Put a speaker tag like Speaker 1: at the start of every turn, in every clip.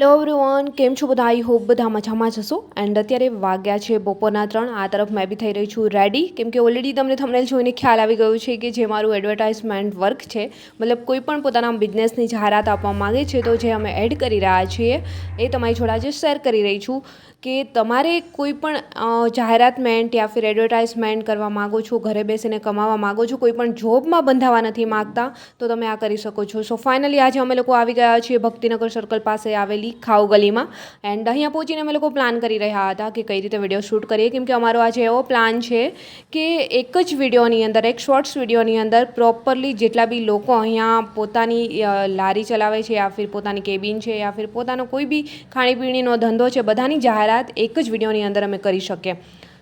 Speaker 1: Hello everyone કેમ છો બધા? આઈ હોપ બધા મજામાં જશો એન્ડ અત્યારે વાગ્યા છે બપોરના ત્રણ. આ તરફ મેં બી થઈ રહી છું રેડી કેમ કે ઓલરેડી તમને થંબનેલ જોઈને ખ્યાલ આવી ગયો છે કે જે મારું એડવર્ટાઇઝમેન્ટ વર્ક છે. મતલબ કોઈ પણ પોતાના બિઝનેસની જાહેરાત આપવા માંગે છે તો જે અમે એડ કરી રહ્યા છીએ, એ તમારી જોડે આજે શેર કરી રહી છું કે તમારે કોઈ પણ જાહેરાતમેન્ટ યા ફિર એડવર્ટાઇઝમેન્ટ કરવા માગો છો, ઘરે બેસીને કમાવા માગો છો, કોઈ પણ જોબમાં બંધાવા નથી માગતા, તો તમે આ કરી શકો છો. સો ફાઇનલી આજે અમે લોકો આવી ગયા છીએ ભક્તિનગર સર્કલ પાસે આવેલી ખાવ ગલીમાં. એન્ડ અહીંયા પહોંચીને અમે લોકો પ્લાન કરી રહ્યા હતા કે કઈ રીતે વીડિયો શૂટ કરીએ. કેમ કે અમારો આજે એવો પ્લાન છે કે એક જ વિડીયોની અંદર, એક શોર્ટ્સ વિડીયોની અંદર પ્રોપરલી જેટલા બી લોકો અહીંયા પોતાની લારી ચલાવે છે યા ફિર પોતાની કેબિન છે યા ફિર પોતાનો કોઈ બી ખાણીપીણીનો ધંધો છે, બધાની જાહેરાત એક જ વિડીયોની અંદર અમે કરી શકીએ.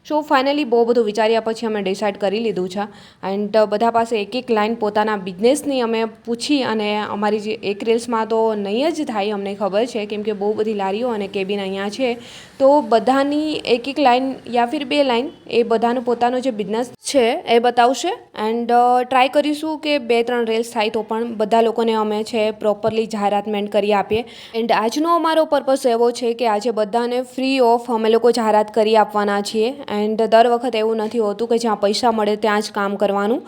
Speaker 1: સો ફાઇનલી બહુ બધું વિચાર્યા પછી અમે ડિસાઇડ કરી લીધું છે. એન્ડ બધા પાસે એક એક લાઈન પોતાના બિઝનેસની અમે પૂછી અને અમારી જે એક રીલ્સમાં તો નહીં જ થાય અમને ખબર છે, કેમ કે બહુ બધી લારીઓ અને કેબિન અહીંયા છે. તો બધાની એક એક લાઈન યા ફિર બે લાઈન, એ બધાનો પોતાનો જે બિઝનેસ છે એ બતાવશે. એન્ડ ટ્રાય કરીશું કે બે ત્રણ રેલ્સ થાય તો પણ બધા લોકોને અમે છે પ્રોપરલી જાહેરાતમેન્ટ કરી આપીએ. એન્ડ આજનો અમારો પર્પસ એવો છે કે આજે બધાને ફ્રી ઓફ અમે લોકો જાહેરાત કરી આપવાના છીએ. એન્ડ દર વખત એવું નથી હોતું કે જ્યાં પૈસા મળે ત્યાં જ કામ કરવાનું.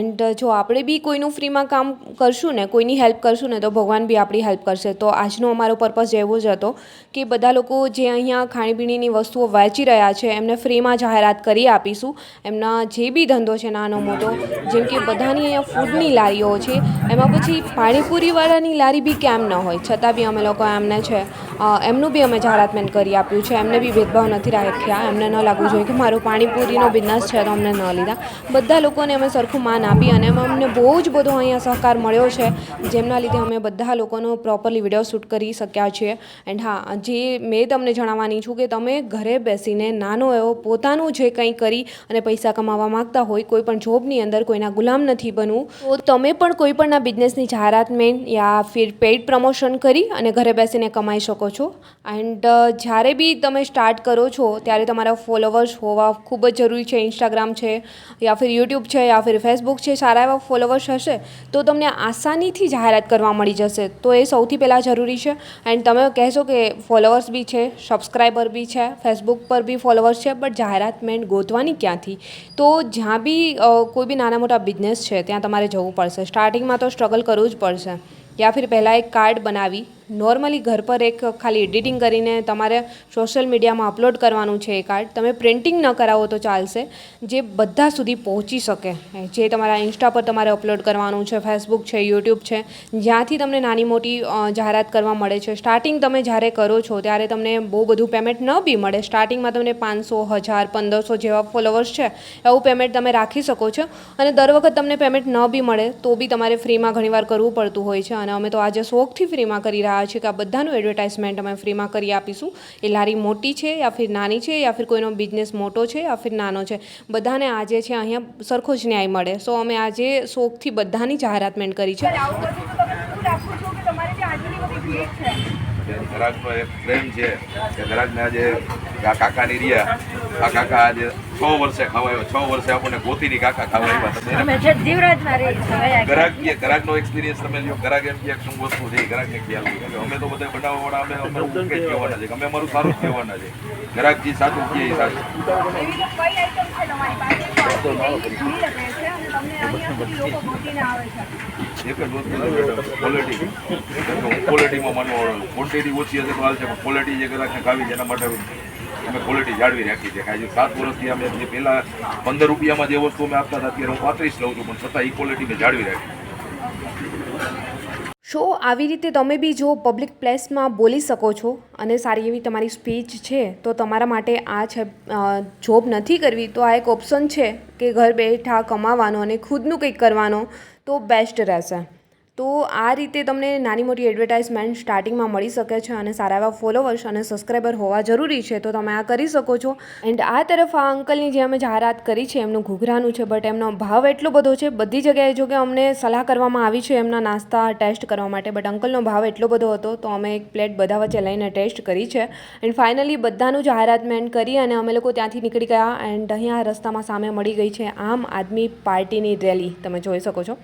Speaker 1: એન્ડ જો આપણે બી કોઈનું ફ્રીમાં કામ કરશું ને, કોઈની હેલ્પ કરશું ને, તો ભગવાન બી આપણી હેલ્પ કરશે. તો આજનો અમારો પર્પસ એવો જ હતો કે બધા લોકો જે અહીંયા ખાણીપીણીની વસ્તુઓ વહેંચી રહ્યા છે, એમને ફ્રીમાં જાહેરાત કરી આપીશું. એમના જે બી ધંધો છે, નાનો મોટો, જેમ કે બધાની અહીંયા ફૂડની લારીઓ છે, એમાં પછી પાણીપુરીવાળાની લારી બી કેમ ન હોય? છતાં બી અમે લોકો એમને છે એમનું બી અમે જાહેરાતમેન્ટ કરી આપ્યું છે. એમને બી ભેદભાવ નથી રાખ્યા એમને ન લાગવું જોઈએ કે મારો પાણીપુરીનો બિઝનેસ છે તો અમને ન લીધા. બધા લોકોને અમે સરખું માન આપી અને અમને બહુ જ બધો અહીંયા સહકાર મળ્યો છે. જેમના લીધે અમે બધા લોકોનો પ્રોપરલી વીડિયો શૂટ કરી શક્યા છીએ. એન્ડ હા, જે મેં તમને જણાવવાની છું કે તમે ઘરે બેસીને નાનો એવો પોતાનું જે કંઈ કરી અને પૈસા કમાવા માંગતા હોય, કોઈ પણ જોબની અંદર કોઈના ગુલામ નથી બનવું, તો તમે પણ કોઈ પણના બિઝનેસની જાહેરાતમેન્ટ યા ફિર પેઇડ પ્રમોશન કરી અને ઘરે બેસીને કમાઈ શકો છો. એન્ડ જ્યારે બી તમે સ્ટાર્ટ કરો છો, ત્યારે તમારા ફોલોવર્સ હોવા ખૂબ જ જરૂરી છે. ઇન્સ્ટાગ્રામ છે, યા ફિર યુટ્યુબ છે, યા ફિર ફેસબુક છે, સારા એવા ફોલોવર્સ હશે, તો તમને આસાનીથી જાહેરાત કરવા મળી જશે. તો એ સૌથી પહેલાં જરૂરી છે. એન્ડ તમે કહેશો કે ફોલોવર્સ બી છે સબસ્ક્રાઈબર બી છે ફેસબુક પર બી ફોલોવર્સ છે બટ જાહેરાતમેન્ટ ગોતવાની ક્યાંથી? તો જ્યાં બી કોઈ બી નાના મોટા બિઝનેસ છે, ત્યાં તમારે જવું પડશે. સ્ટાર્ટિંગમાં તો સ્ટ્રગલ કરવું જ પડશે. યા ફિર પહેલાં એક કાર્ડ બનાવી નોર્મલી ઘર પર એક ખાલી એડિટિંગ કરીને તમારે સોશિયલ મીડિયામાં અપલોડ કરવાનું છે એ કાર્ડ તમે પ્રિન્ટિંગ ન કરાવો તો ચાલશે. જે બધા સુધી પહોંચી શકે. જે તમારા ઇન્સ્ટા પર તમારે અપલોડ કરવાનું છે ફેસબુક છે યુટ્યુબ છે, જ્યાંથી તમને નાની મોટી જાહેરાત કરવા મળે છે. સ્ટાર્ટિંગ તમે જ્યારે કરો છો ત્યારે તમને બહુ બધું પેમેન્ટ ન બી મળે. સ્ટાર્ટિંગમાં તમને પાંચસો, હજાર, પંદરસો જેવા ફોલોવર્સ છે, એવું પેમેન્ટ તમે રાખી શકો છો. અને દર વખત તમને પેમેન્ટ ન બી મળે તો બી તમારે ફ્રીમાં ઘણીવાર કરવું પડતું હોય છે. અને અમે તો આજે શોખથી ફ્રીમાં કરી રહ્યા છીએ કે આ બધાનું એડવર્ટાઇઝમેન્ટ અમે ફ્રીમાં કરી આપીશું. એ લારી મોટી છે યા ફિર નાની છે યા ફિર કોઈનો બિઝનેસ મોટો છે યા ફિર નાનો છે. બધાને આજે છે અહીંયા સરખો જ ન્યાય મળે. સો અમે આજે શોખથી બધાની જાહેરાતમેન્ટ કરી છે
Speaker 2: જે
Speaker 3: ગ્રાહકનો એક પ્રેમ છે કે ગરાજના આજે આ કાકાની રહ્યા આ કાકા આજે છ વર્ષે ખવાયો છ વર્ષે આપણને ગોતીની કાકા ખવાયા
Speaker 2: ગરાક જે
Speaker 3: કે ગ્રાહકનો એક્સપિરિયન્સ તમે લ્યો ગરાક એમ કે શું વસ્તુ છે એ ગ્રાહકને ખ્યાલ અમે તો બધા બનાવવાવાળા અમે અમે એવું કે કહેવાના છે અમે અમારું સારું જ કહેવાના છે. ગરાકજી જે સાચું કહે એ સાચું? ક્વોલિટી હું ક્વોલિટીમાં માનવા ક્વોન્ટિટી ઓછી હશે હાલ છે, પણ ક્વોલિટી જે ગ્રાહકને ખાવી એના માટે અમે ક્વોલિટી જાળવી રાખી છે. આજે સાત વર્ષથી અમે પહેલાં પંદર રૂપિયામાં જે વસ્તુ અમે આપતા હતા, અત્યારે હું પાંત્રીસ લઉં છું, પણ છતાં એ ક્વોલિટી મેં જાળવી રાખી.
Speaker 1: શો આવી રીતે તમે બી જો પબ્લિક પ્લેસમાં બોલી શકો છો અને સારી એવી તમારી સ્પીચ છે, તો તમારા માટે આ છે જોબ નથી કરવી, તો આ એક ઓપ્શન છે કે ઘર બેઠા કમાવાનો અને ખુદનું કંઈક કરવાનો, તો બેસ્ટ રહેશે. તો આ રીતે તમને નાની મોટી એડવર્ટાઇઝમેન્ટ સ્ટાર્ટિંગમાં મળી શકે છે અને સારા એવા ફોલોવર્સ અને સબસ્ક્રાઈબર હોવા જરૂરી છે, તો તમે આ કરી શકો છો. એન્ડ આ તરફ આ અંકલની જે અમે જાહેરાત કરી છે, એમનું ઘૂઘરાનું છે બટ એમનો ભાવ એટલો બધો છે, બધી જગ્યાએ જો કે અમને સલાહ કરવામાં આવી છે એમના નાસ્તા ટેસ્ટ કરવા માટે બટ અંકલનો ભાવ એટલો બધો હતો, તો અમે એક પ્લેટ બધા વચ્ચે લઈને ટેસ્ટ કરી છે. એન્ડ ફાઇનલી બધાનું જાહેરાતમેન્ટ કરી અને અમે લોકો ત્યાંથી નીકળી ગયા એન્ડ અહીંયા રસ્તામાં સામે મળી ગઈ છે આમ આદમી પાર્ટીની રેલી તમે જોઈ શકો છો.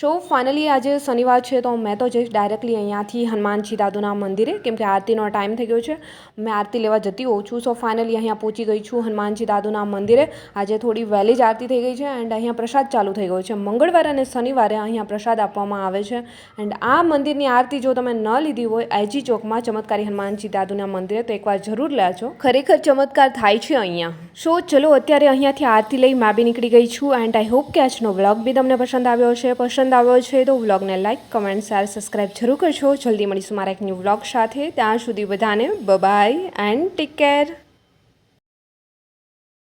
Speaker 1: સો ફાઇનલી આજે શનિવાર છે તો મેં તો જઈશ ડાયરેક્ટલી અહીંયાથી હનુમાનજી દાદુના મંદિરે, કેમ કે આરતીનો ટાઈમ થઈ ગયો છે. મેં આરતી લેવા જતી હોઉં છું સો ફાઇનલી અહીંયા પહોંચી ગઈ છું હનુમાનજી દાદુના મંદિરે. આજે થોડી વહેલી જ આરતી થઈ ગઈ છે એન્ડ અહીંયા પ્રસાદ ચાલુ થઈ ગયો છે. મંગળવારે અને શનિવારે અહીંયા પ્રસાદ આપવામાં આવે છે. એન્ડ આ મંદિરની આરતી જો તમે ન લીધી હોય આઈજી ચોકમાં ચમત્કારી હનુમાનજી દાદુના મંદિરે તો એકવાર જરૂર લેજો. ખરેખર ચમત્કાર થાય છે અહીંયા. સો ચલો અત્યારે અહીંયાથી આરતી લઈ મેં બી નીકળી ગઈ છું એન્ડ આઈ હોપ કે આજનો વ્લોગ બી તમને પસંદ આવ્યો છે પસંદ આવ્યો છે તો વ્લોગને લાઇક કમેન્ટ, શેર સબસ્ક્રાઈબ જરૂર કરજો. જલ્દી મળીશું મારા એક ન્યૂ વ્લોગ સાથે. ત્યાં સુધી બધાને બાય એન્ડ ટેક કેર